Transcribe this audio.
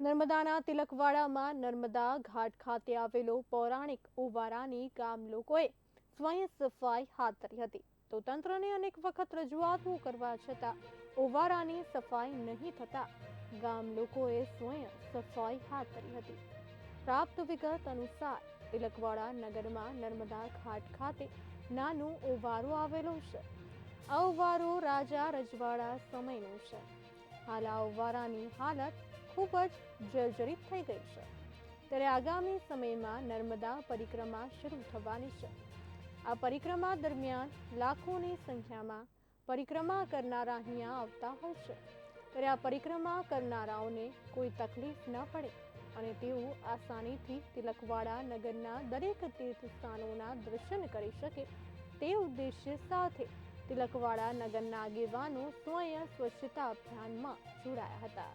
નર્મદાના તિલકવાડામાં નર્મદા ઘાટ ખાતે આવેલો પૌરાણિક ઉવારાની ગામ લોકોએ સ્વયં સફાઈ હાથ ધરી હતી. તો તંત્રને અનેક વખત રજૂઆતો કરવા છતાં ઉવારાની સફાઈ નહીં થતા ગામ લોકોએ સ્વયં સફાઈ હાથ ધરી હતી. પ્રાપ્ત વિગત અનુસાર તિલકવાડા નગરમાં નર્મદા ઘાટ ખાતે નાનું ઉવારો આવેલો છે. આ ઉવારો રાજા રજવાડા સમયનો છે. હાલ આ ઓવારાની હાલત ખૂબ જ જર્જરિત થઈ ગઈ છે. ત્યારે આગામી સમયમાં નર્મદા પરિક્રમા શરૂ થવાની છે. આ પરિક્રમા દરમિયાન લાખોની સંખ્યામાં પરિક્રમા કરનારા અહીંયા આવતા હોય છે. ત્યારે આ પરિક્રમા કરનારાઓને કોઈ તકલીફ ન પડે અને તેઓ આસાનીથી તિલકવાડા નગરના દરેક તીર્થસ્થાનોના દર્શન કરી શકે. તે ઉદ્દેશ્ય સાથે તિલકવાડા નગરના આગેવાનો સ્વયં સ્વચ્છતા અભિયાનમાં જોડાયા હતા.